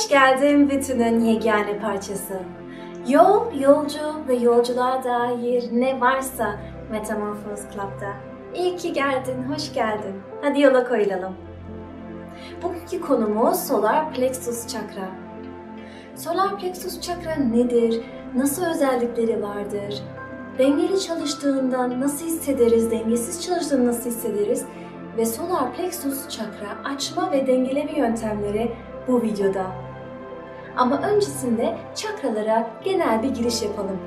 Hoş geldin bütünün yegane parçası. Yol, yolcu ve yolculuğa dair ne varsa Metamorphosis Club'da. İyi ki geldin, hoş geldin. Hadi yola koyulalım. Bugünkü konumuz Solar Plexus Chakra. Solar Plexus Chakra nedir? Nasıl özellikleri vardır? Dengeli çalıştığında nasıl hissederiz? Dengesiz çalıştığında nasıl hissederiz? Ve Solar Plexus Chakra açma ve dengeleme yöntemleri bu videoda. Ama öncesinde çakralara genel bir giriş yapalım.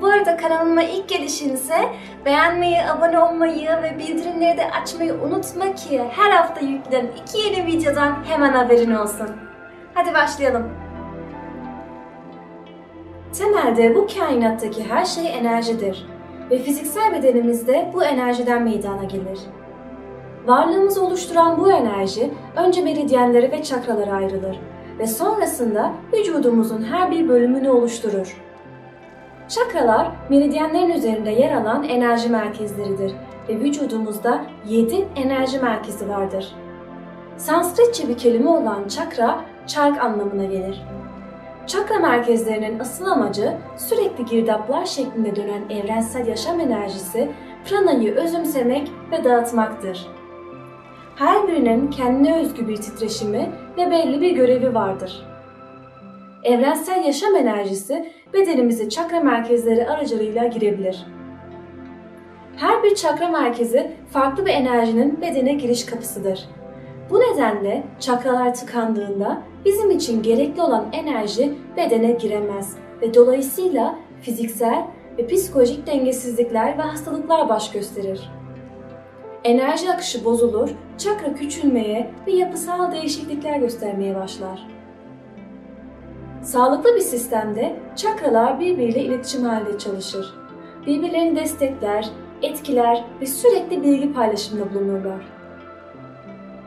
Bu arada kanalıma ilk gelişinse beğenmeyi, abone olmayı ve bildirimleri de açmayı unutma ki her hafta yüklenen iki yeni videodan hemen haberin olsun. Hadi başlayalım. Temelde bu kainattaki her şey enerjidir ve fiziksel bedenimizde bu enerjiden meydana gelir. Varlığımızı oluşturan bu enerji önce meridyenlere ve çakralara ayrılır ve sonrasında vücudumuzun her bir bölümünü oluşturur. Çakralar meridyenlerin üzerinde yer alan enerji merkezleridir ve vücudumuzda 7 enerji merkezi vardır. Sanskritçe bir kelime olan çakra, çark anlamına gelir. Çakra merkezlerinin asıl amacı sürekli girdaplar şeklinde dönen evrensel yaşam enerjisi pranayı özümsemek ve dağıtmaktır. Her birinin kendine özgü bir titreşimi ve belli bir görevi vardır. Evrensel yaşam enerjisi bedenimize çakra merkezleri aracılığıyla girebilir. Her bir çakra merkezi farklı bir enerjinin bedene giriş kapısıdır. Bu nedenle çakralar tıkandığında bizim için gerekli olan enerji bedene giremez ve dolayısıyla fiziksel ve psikolojik dengesizlikler ve hastalıklar baş gösterir. Enerji akışı bozulur, çakra küçülmeye ve yapısal değişiklikler göstermeye başlar. Sağlıklı bir sistemde çakralar birbiriyle iletişim halinde çalışır. Birbirlerini destekler, etkiler ve sürekli bilgi paylaşımında bulunurlar.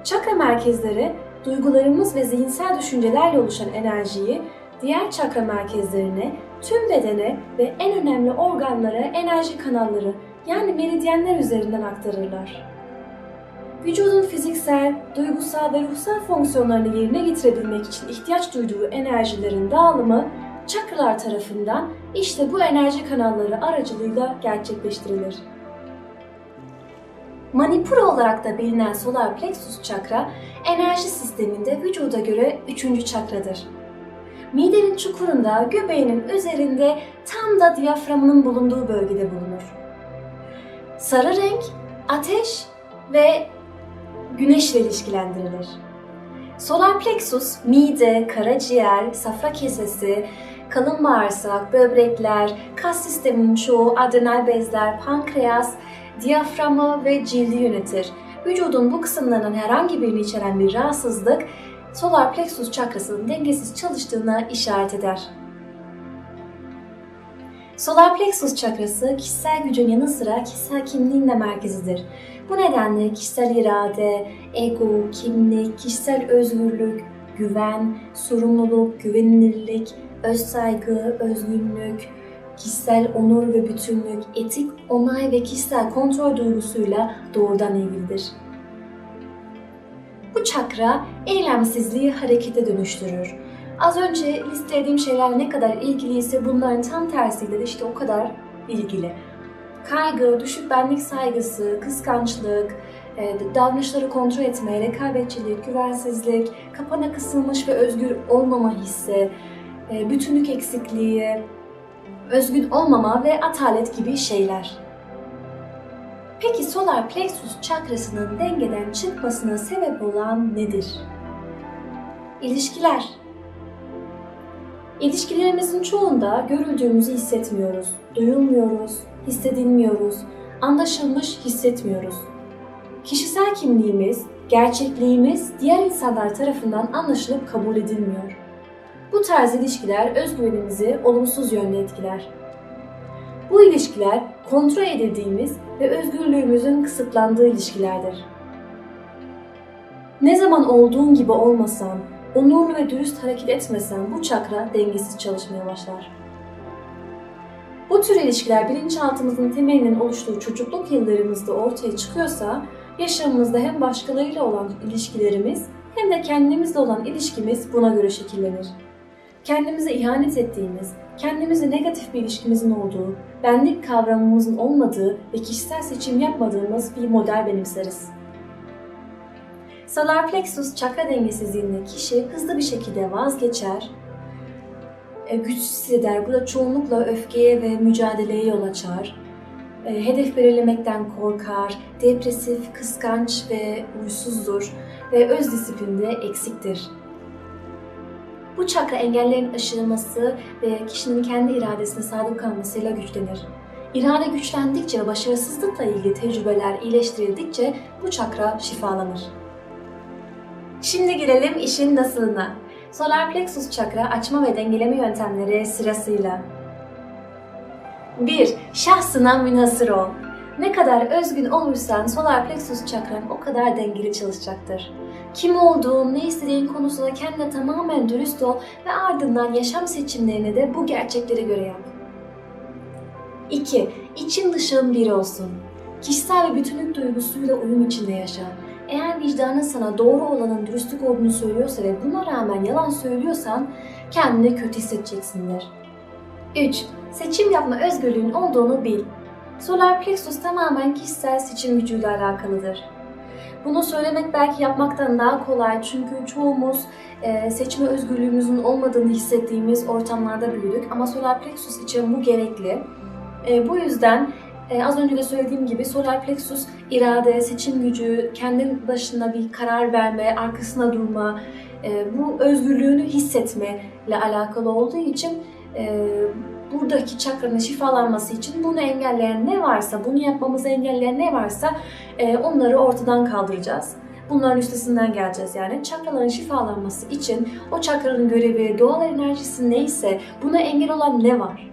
Çakra merkezleri, duygularımız ve zihinsel düşüncelerle oluşan enerjiyi diğer çakra merkezlerine, tüm bedene ve en önemli organlara enerji kanalları yani meridyenler üzerinden aktarırlar. Vücudun fiziksel, duygusal ve ruhsal fonksiyonlarını yerine getirebilmek için ihtiyaç duyduğu enerjilerin dağılımı çakralar tarafından işte bu enerji kanalları aracılığıyla gerçekleştirilir. Manipura olarak da bilinen solar plexus çakra, enerji sisteminde vücuda göre üçüncü çakradır. Midenin çukurunda, göbeğinin üzerinde tam da diyaframının bulunduğu bölgede bulunur. Sarı renk, ateş ve güneşle ilişkilendirilir. Solar plexus, mide, karaciğer, safra kesesi, kalın bağırsak, böbrekler, kas sisteminin çoğu, adrenal bezler, pankreas, diyaframı ve cildi yönetir. Vücudun bu kısımlarının herhangi birini içeren bir rahatsızlık, solar plexus çakrasının dengesiz çalıştığına işaret eder. Solar plexus çakrası kişisel gücün yanı sıra kişisel kimliğin de merkezidir. Bu nedenle kişisel irade, ego, kimlik, kişisel özgürlük, güven, sorumluluk, güvenilirlik, özsaygı, özgünlük, kişisel onur ve bütünlük, etik, onay ve kişisel kontrol duygusuyla doğrudan ilgilidir. Bu çakra eylemsizliği harekete dönüştürür. Az önce listelediğim şeyler ne kadar ilgiliyse bunların tam tersiyle de işte o kadar ilgili. Kaygı, düşük benlik saygısı, kıskançlık, e, davranışları kontrol etme, rekabetçilik, güvensizlik, kapana kısılmış ve özgür olmama hissi, e, bütünlük eksikliği, özgün olmama ve atalet gibi şeyler. Peki solar plexus çakrasının dengeden çıkmasına sebep olan nedir? İlişkiler. İlişkilerimizin çoğunda görüldüğümüzü hissetmiyoruz, duyulmuyoruz, hissedilmiyoruz, anlaşılmış hissetmiyoruz. Kişisel kimliğimiz, gerçekliğimiz diğer insanlar tarafından anlaşılıp kabul edilmiyor. Bu tarz ilişkiler özgüvenimizi olumsuz yönde etkiler. Bu ilişkiler kontrol edildiğimiz ve özgürlüğümüzün kısıtlandığı ilişkilerdir. Ne zaman olduğun gibi olmasan, onurlu ve dürüst hareket etmesen bu çakra dengesiz çalışmaya başlar. Bu tür ilişkiler bilinçaltımızın temelinin oluştuğu çocukluk yıllarımızda ortaya çıkıyorsa, yaşamımızda hem başkalarıyla olan ilişkilerimiz hem de kendimizle olan ilişkimiz buna göre şekillenir. Kendimize ihanet ettiğimiz, kendimize negatif bir ilişkimizin olduğu, benlik kavramımızın olmadığı ve kişisel seçim yapmadığımız bir model benimseriz. Solar plexus çakra dengesizliğinde kişi hızlı bir şekilde vazgeçer, e, güçsüz hisseder. Bu da çoğunlukla öfkeye ve mücadeleye yol açar. E, hedef belirlemekten korkar, depresif, kıskanç ve huysuzdur ve öz disiplinde eksiktir. Bu çakra engellerin aşılması ve kişinin kendi iradesine sadık kalmasıyla güçlenir. İrade güçlendikçe başarısızlıkla ilgili tecrübeler iyileştirildikçe bu çakra şifalanır. Şimdi gelelim işin nasılına. Solar plexus çakra açma ve dengeleme yöntemleri sırasıyla. 1. Şahsına münhasır ol. Ne kadar özgün olursan solar plexus çakran o kadar dengeli çalışacaktır. Kim olduğun, ne istediğin konusunda kendine tamamen dürüst ol ve ardından yaşam seçimlerini de bu gerçeklere göre yap. 2. İçin dışın bir olsun. Kişisel ve bütünlük duygusuyla uyum içinde yaşa. Eğer vicdanın sana doğru olanın dürüstlük olduğunu söylüyorsa ve buna rağmen yalan söylüyorsan kendini kötü hissedeceksindir. 3. Seçim yapma özgürlüğün olduğunu bil. Solar plexus tamamen kişisel seçim gücüyle alakalıdır. Bunu söylemek belki yapmaktan daha kolay çünkü çoğumuz e, seçme özgürlüğümüzün olmadığını hissettiğimiz ortamlarda büyüdük ama solar plexus için bu gerekli. E, bu yüzden e, az önce de söylediğim gibi solar plexus irade, seçim gücü, kendin başına bir karar verme, arkasına durma, e, bu özgürlüğünü hissetme ile alakalı olduğu için e, buradaki çakranın şifalanması için bunu engelleyen ne varsa, bunu yapmamızı engelleyen ne varsa e, onları ortadan kaldıracağız. Bunların üstesinden geleceğiz yani. Çakraların şifalanması için o çakranın görevi, doğal enerjisi neyse buna engel olan ne var?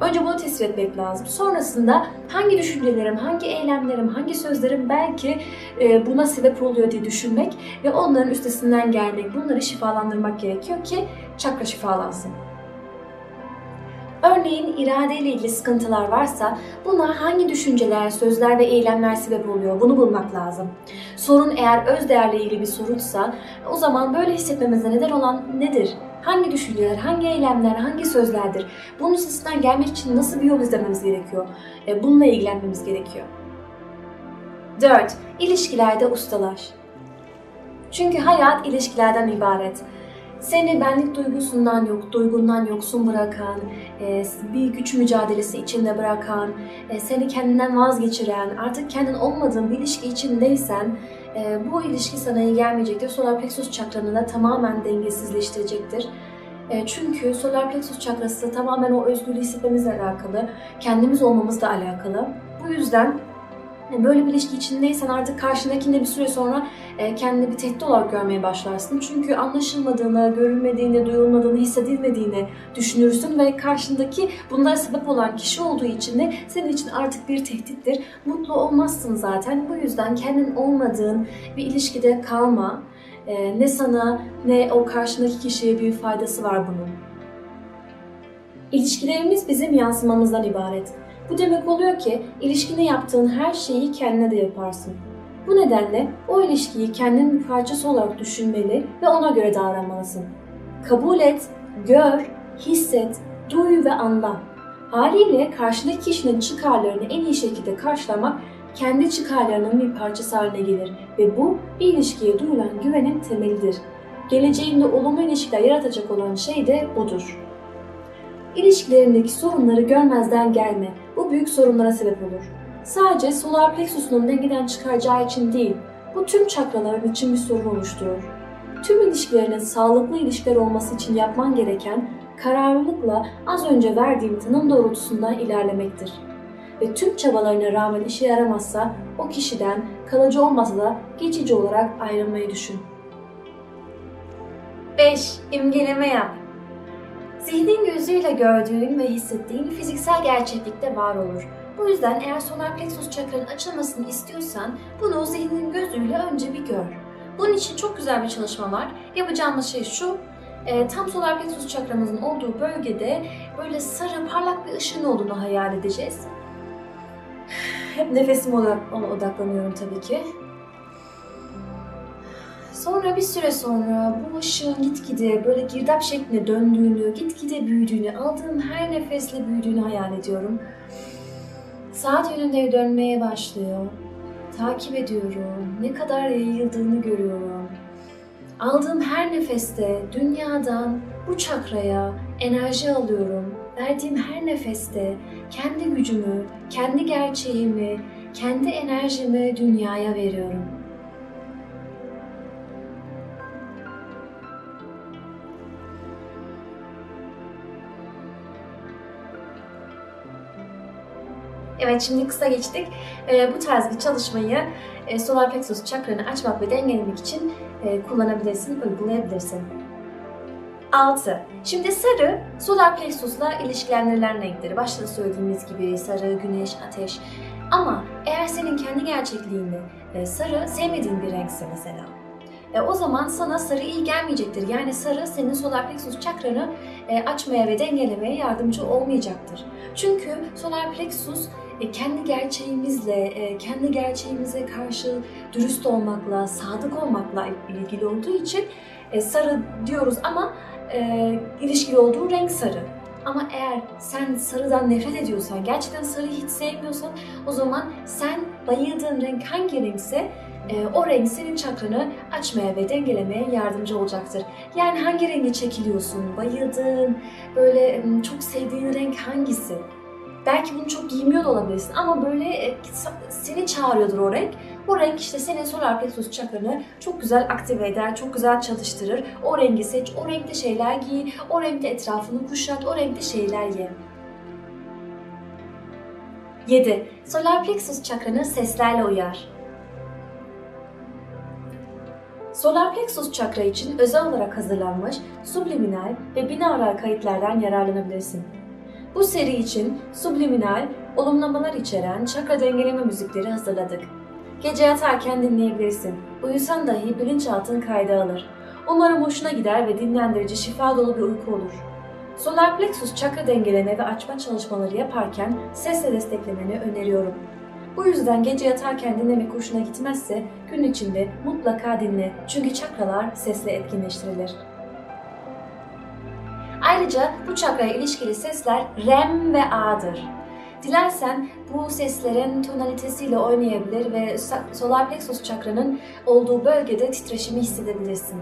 Önce bunu tespit etmek lazım. Sonrasında hangi düşüncelerim, hangi eylemlerim, hangi sözlerim belki e, buna sebep oluyor diye düşünmek ve onların üstesinden gelmek, bunları şifalandırmak gerekiyor ki çakra şifalansın. Örneğin iradeyle ilgili sıkıntılar varsa buna hangi düşünceler, sözler ve eylemler sebep oluyor bunu bulmak lazım. Sorun eğer öz değerle ilgili bir sorunsa o zaman böyle hissetmemize neden olan nedir? Hangi düşünceler, hangi eylemler, hangi sözlerdir? Bunun üstesinden gelmek için nasıl bir yol izlememiz gerekiyor? E, Bununla ilgilenmemiz gerekiyor. 4. İlişkilerde ustalaş. Çünkü hayat ilişkilerden ibaret. Seni benlik duygusundan yok, duygundan yoksun bırakan, e, bir güç mücadelesi içinde bırakan, e, seni kendinden vazgeçiren, artık kendin olmadığın bir ilişki içindeysen e, bu ilişki sana iyi gelmeyecektir. Solar plexus çakranı da tamamen dengesizleştirecektir. E, Çünkü solar plexus çakrası tamamen o özgürlüğü hissetmemizle alakalı, kendimiz olmamızla alakalı. Bu yüzden böyle bir ilişki içindeysen artık karşındakini de bir süre sonra e, kendini bir tehdit olarak görmeye başlarsın. Çünkü anlaşılmadığını, görülmediğini, duyulmadığını, hissedilmediğini düşünürsün ve karşındaki bunlara sebep olan kişi olduğu için de senin için artık bir tehdittir. Mutlu olmazsın zaten. Bu yüzden kendin olmadığın bir ilişkide kalma. E, Ne sana ne o karşındaki kişiye bir faydası var bunun. İlişkilerimiz bizim yansımamızdan ibaret. Bu demek oluyor ki ilişkine yaptığın her şeyi kendine de yaparsın. Bu nedenle o ilişkiyi kendinin bir parçası olarak düşünmeli ve ona göre davranmalısın. Kabul et, gör, hisset, duy ve anla. Haliyle karşındaki kişinin çıkarlarını en iyi şekilde karşılamak kendi çıkarlarının bir parçası haline gelir ve bu bir ilişkiye duyulan güvenin temelidir. Geleceğinde olumlu ilişkiler yaratacak olan şey de budur. İlişkilerindeki sorunları görmezden gelme. Bu büyük sorunlara sebep olur. Sadece solar plexusunun dengeden çıkaracağı için değil, bu tüm çakraların için bir sorun oluşturur. Tüm ilişkilerinin sağlıklı ilişkiler olması için yapman gereken kararlılıkla az önce verdiğim tanım doğrultusunda ilerlemektir. Ve tüm çabalarına rağmen işe yaramazsa o kişiden kalıcı olmasa da geçici olarak ayrılmayı düşün. 5. İmgeleme yap. Zihnin gözüyle gördüğün ve hissettiğin fiziksel gerçeklikte var olur. Bu yüzden eğer solar plexus çakranın açılmasını istiyorsan bunu zihnin gözüyle önce bir gör. Bunun için çok güzel bir çalışma var. Yapacağımız şey şu, e, tam solar plexus çakramızın olduğu bölgede böyle sarı parlak bir ışığın olduğunu hayal edeceğiz. Hep ona odaklanıyorum tabii ki. Sonra bir süre sonra bu ışığın gitgide böyle girdap şeklinde döndüğünü, gitgide büyüdüğünü, aldığım her nefesle büyüdüğünü hayal ediyorum. Saat yönünde dönmeye başlıyor. Takip ediyorum. Ne kadar yayıldığını görüyorum. Aldığım her nefeste dünyadan bu çakraya enerji alıyorum. Verdiğim her nefeste kendi gücümü, kendi gerçeğimi, kendi enerjimi dünyaya veriyorum. Evet şimdi kısa geçtik. Ee, bu tarz bir çalışmayı e, solar plexus çakranı açmak ve dengelemek için e, kullanabilirsin, uygulayabilirsin. 6. Şimdi sarı, solar plexusla ilişkilendirilen renkleri. Başta söylediğimiz gibi sarı, güneş, ateş. Ama eğer senin kendi gerçekliğinde e, sarı sevmediğin bir renkse mesela, e, o zaman sana sarı iyi gelmeyecektir. Yani sarı senin solar plexus çakranı e, açmaya ve dengelemeye yardımcı olmayacaktır. Çünkü solar plexus e, kendi gerçeğimizle, e, kendi gerçeğimize karşı dürüst olmakla, sadık olmakla ilgili olduğu için e, sarı diyoruz ama e, ilişkili olduğu renk sarı. Ama eğer sen sarıdan nefret ediyorsan, gerçekten sarıyı hiç sevmiyorsan o zaman sen bayıldığın renk hangi renkse o renk senin çakranı açmaya ve dengelemeye yardımcı olacaktır. Yani hangi rengi çekiliyorsun, bayıldığın, böyle çok sevdiğin renk hangisi? Belki bunu çok giymiyor da olabilirsin ama böyle e, seni çağırıyordur o renk. O renk işte senin solar plexus çakranı çok güzel aktive eder, çok güzel çalıştırır. O rengi seç, o renkte şeyler giy, o renkte etrafını kuşat, o renkte şeyler ye. 7. Solar plexus çakranı seslerle uyar. Solar plexus çakra için özel olarak hazırlanmış subliminal ve binaural kayıtlardan yararlanabilirsin. Bu seri için subliminal, olumlamalar içeren çakra dengeleme müzikleri hazırladık. Gece yatarken dinleyebilirsin. Uyusan dahi bilinçaltın kayda alır. Umarım hoşuna gider ve dinlendirici, şifa dolu bir uyku olur. Solar plexus çakra dengeleme ve açma çalışmaları yaparken sesle desteklemeni öneriyorum. Bu yüzden gece yatarken dinlemek hoşuna gitmezse gün içinde mutlaka dinle çünkü çakralar sesle etkinleştirilir. Ayrıca bu çakraya ilişkili sesler REM ve A'dır. Dilersen bu seslerin tonalitesiyle oynayabilir ve solar plexus çakranın olduğu bölgede titreşimi hissedebilirsin.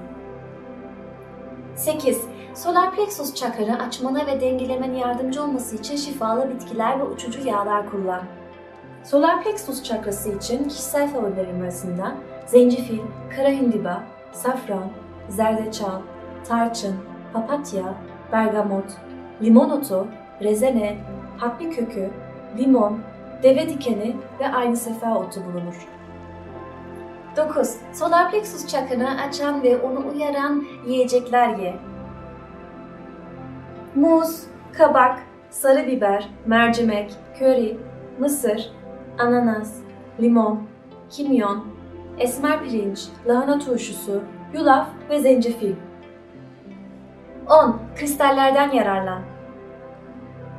8. Solar plexus çakranı açmana ve dengelemene yardımcı olması için şifalı bitkiler ve uçucu yağlar kullan. Solar plexus çakrası için kişisel favorilerim arasında zencefil, kara hindiba, safran, zerdeçal, tarçın, papatya, bergamot, limon otu, rezene, hakli kökü, limon, deve dikeni ve aynı sefer otu bulunur. 9. Solar plexus çakranı açan ve onu uyaran yiyecekler ye. Muz, kabak, sarı biber, mercimek, köri, mısır, ananas, limon, kimyon, esmer pirinç, lahana turşusu, yulaf ve zencefil. 10. Kristallerden yararlan.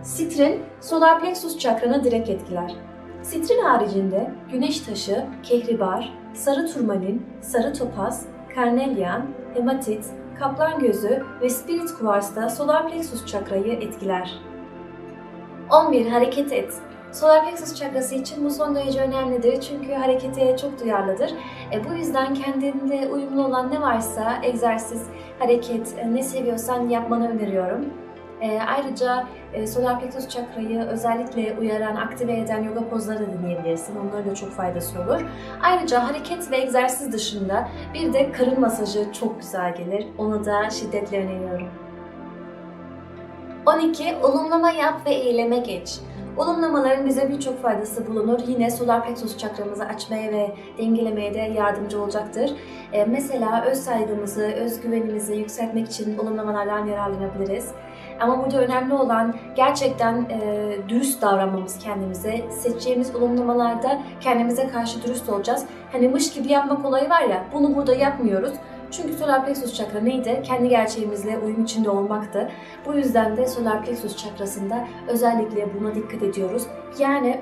Sitrin, solar plexus çakranı direkt etkiler. Sitrin haricinde güneş taşı, kehribar, sarı turmalin, sarı topaz, karnelyan, hematit, kaplan gözü ve spirit kuvars da solar plexus çakrayı etkiler. 11. Hareket et. Solar plexus çakrası için bu son derece önemlidir çünkü harekete çok duyarlıdır. E, bu yüzden kendinde uyumlu olan ne varsa egzersiz, hareket, e, ne seviyorsan yapmanı öneriyorum. E, ayrıca e, solar plexus çakrayı özellikle uyaran, aktive eden yoga pozları da dinleyebilirsin. Onların da çok faydası olur. Ayrıca hareket ve egzersiz dışında bir de karın masajı çok güzel gelir. Onu da şiddetle öneriyorum. 12. Olumlama yap ve eyleme geç. Olumlamaların bize birçok faydası bulunur. Yine solar plexus çakramızı açmaya ve dengelemeye de yardımcı olacaktır. Ee, mesela öz saygımızı, özgüvenimizi yükseltmek için olumlamalardan yararlanabiliriz. Ama burada önemli olan gerçekten e, dürüst davranmamız kendimize. Seçeceğimiz olumlamalarda kendimize karşı dürüst olacağız. Hani mış gibi yapmak olayı var ya, bunu burada yapmıyoruz. Çünkü solar plexus çakra neydi? Kendi gerçeğimizle uyum içinde olmaktı. Bu yüzden de solar plexus çakrasında özellikle buna dikkat ediyoruz. Yani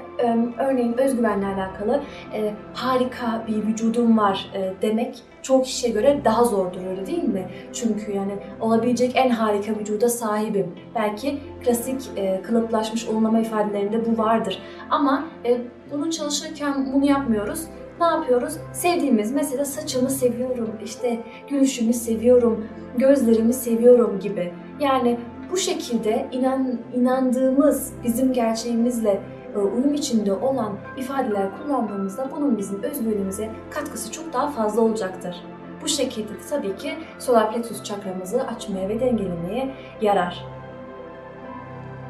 örneğin özgüvenle alakalı e, harika bir vücudum var e, demek çoğu kişiye göre daha zordur öyle değil mi? Çünkü yani olabilecek en harika vücuda sahibim. Belki klasik e, kalıplaşmış olmama ifadelerinde bu vardır. Ama e, bunu çalışırken bunu yapmıyoruz. Ne yapıyoruz? Sevdiğimiz mesela saçımı seviyorum, işte gülüşümü seviyorum, gözlerimi seviyorum gibi. Yani bu şekilde inan, inandığımız bizim gerçeğimizle e, uyum içinde olan ifadeler kullandığımızda bunun bizim özgüvenimize katkısı çok daha fazla olacaktır. Bu şekilde de tabii ki solar plexus çakramızı açmaya ve dengelemeye yarar.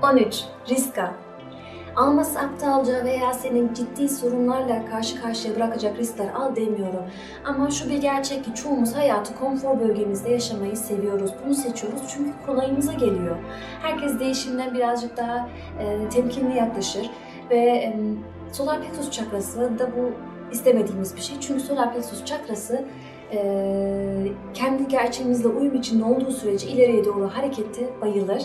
13. Riska Alması aptalca veya senin ciddi sorunlarla karşı karşıya bırakacak riskler al demiyorum. Ama şu bir gerçek ki çoğumuz hayatı konfor bölgemizde yaşamayı seviyoruz. Bunu seçiyoruz çünkü kolayımıza geliyor. Herkes değişimden birazcık daha e, temkinli yaklaşır ve e, solar plexus çakrası da bu istemediğimiz bir şey. Çünkü solar plexus çakrası e, kendi gerçeğimizle uyum içinde olduğu sürece ileriye doğru harekete bayılır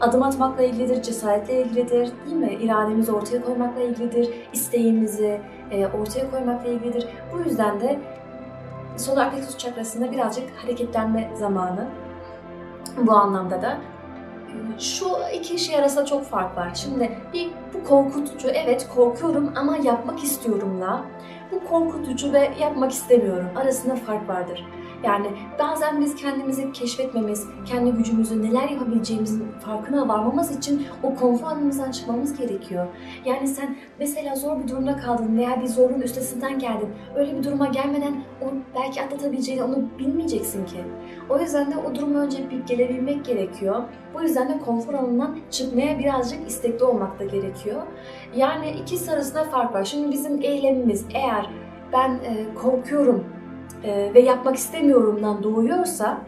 adım atmakla ilgilidir, cesaretle ilgilidir, değil mi? İrademizi ortaya koymakla ilgilidir, isteğimizi e, ortaya koymakla ilgilidir. Bu yüzden de solar plexus çakrasında birazcık hareketlenme zamanı. Bu anlamda da şu iki şey arasında çok fark var. Şimdi bir bu korkutucu, evet korkuyorum ama yapmak istiyorumla bu korkutucu ve yapmak istemiyorum arasında fark vardır. Yani bazen biz kendimizi keşfetmemiz, kendi gücümüzü neler yapabileceğimizin farkına varmamız için o konfor alanımızdan çıkmamız gerekiyor. Yani sen mesela zor bir durumda kaldın veya bir zorluğun üstesinden geldin. Öyle bir duruma gelmeden onu belki atlatabileceğini onu bilmeyeceksin ki. O yüzden de o duruma önce bir gelebilmek gerekiyor. Bu yüzden de konfor alanından çıkmaya birazcık istekli olmak da gerekiyor. Yani ikisi arasında fark var. Şimdi bizim eylemimiz eğer ben e, korkuyorum e, ve yapmak istemiyorumdan doğuyorsa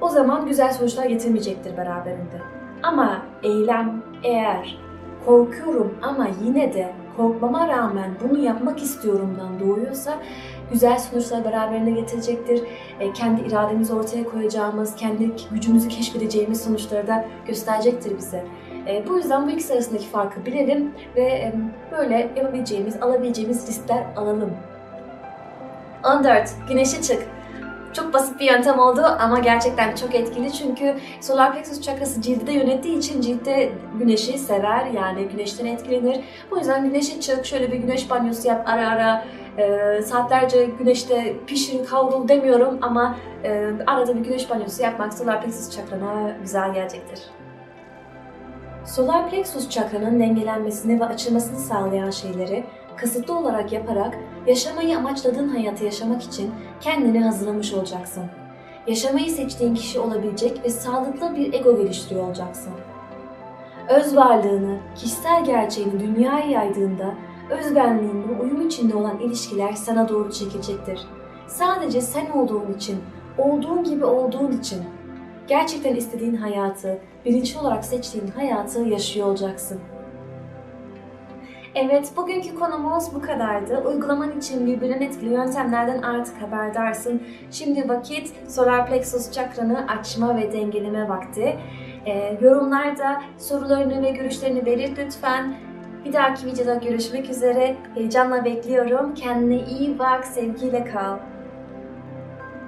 o zaman güzel sonuçlar getirmeyecektir beraberinde. Ama eylem eğer korkuyorum ama yine de korkmama rağmen bunu yapmak istiyorumdan doğuyorsa güzel sonuçlar beraberinde getirecektir. E, kendi irademizi ortaya koyacağımız, kendi gücümüzü keşfedeceğimiz sonuçları da gösterecektir bize. E, bu yüzden bu ikisi arasındaki farkı bilelim ve e, böyle yapabileceğimiz, alabileceğimiz riskler alalım 14. Güneşe çık. Çok basit bir yöntem oldu ama gerçekten çok etkili çünkü solar plexus çakrası cildi de yönettiği için cilde güneşi sever yani güneşten etkilenir. Bu yüzden güneşe çık, şöyle bir güneş banyosu yap ara ara. E, saatlerce güneşte pişir, kavrul demiyorum ama e, arada bir güneş banyosu yapmak solar plexus çakrana güzel gelecektir. Solar plexus çakranın dengelenmesini ve açılmasını sağlayan şeyleri kasıtlı olarak yaparak yaşamayı amaçladığın hayatı yaşamak için kendini hazırlamış olacaksın. Yaşamayı seçtiğin kişi olabilecek ve sağlıklı bir ego geliştiriyor olacaksın. Öz varlığını, kişisel gerçeğini dünyaya yaydığında özbenliğinle uyum içinde olan ilişkiler sana doğru çekilecektir. Sadece sen olduğun için, olduğun gibi olduğun için gerçekten istediğin hayatı, bilinçli olarak seçtiğin hayatı yaşıyor olacaksın. Evet, bugünkü konumuz bu kadardı. Uygulaman için birbirinden etkili yöntemlerden artık haberdarsın. Şimdi vakit solar plexus çakranı açma ve dengeleme vakti. Ee, yorumlarda sorularını ve görüşlerini belirt lütfen. Bir dahaki videoda görüşmek üzere. Heyecanla bekliyorum. Kendine iyi bak, sevgiyle kal.